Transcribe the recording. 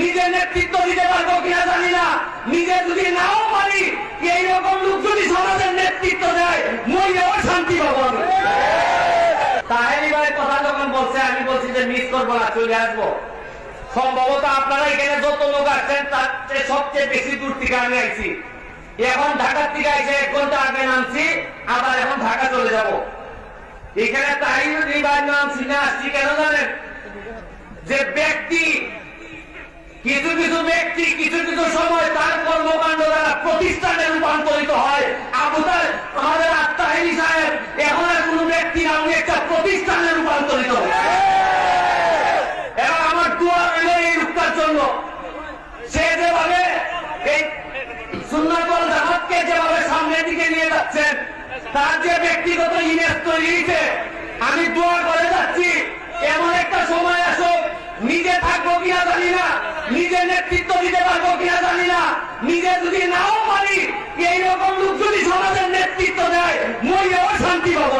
নিজে নেতৃত্ব দিতে পারব কিনা জানি না। নিজে যদি নাও পারি, এইরকম লোক যদি সমাজের নেতৃত্ব দেয়, মহিলাও শান্তি পাবো ভাইয়ের কথা যখন বলছে, আমি বলছি যে মিস করব না, চলে আসব। সম্ভবত আপনারা এখানে যত লোক আসছেন তার চেয়ে সবচেয়ে বেশি দূর থেকে আমি আইছি। এখন ঢাকার থেকে আইসে এক ঘণ্টা আগে নামছি, আবার এখন ঢাকা চলে যাব। এখানে তাহিরি ভাইয়ের নাম শুনে আসছি কেন জানেন? যে ব্যক্তি কিছু কিছু ব্যক্তি, কিছু কিছু সময় তার কর্মকাণ্ড দ্বারা প্রতিষ্ঠানে রূপান্তরিত হয়। আবুদার আমাদের আত্মাহিনী সাহেব, এখন আর কোন ব্যক্তি না, উনি একটা প্রতিষ্ঠানে রূপান্তরিত হয় এবং আমার দোয়া রইল এই রূপটার জন্য। সে যেভাবে এই সুন্নাতল জামাতকে যেভাবে সামনের দিকে নিয়ে যাচ্ছেন, তার যে ব্যক্তিগত ইমেজ তৈরি আমি দোয়া করে যাচ্ছি। নিজের নেতৃত্ব দিতে পারব কিনা জানি না। নিজে যদি নাও পারি, এইরকম লোক যদি সমাজের নেতৃত্ব দেয়, মহিলাও শান্তি পাব।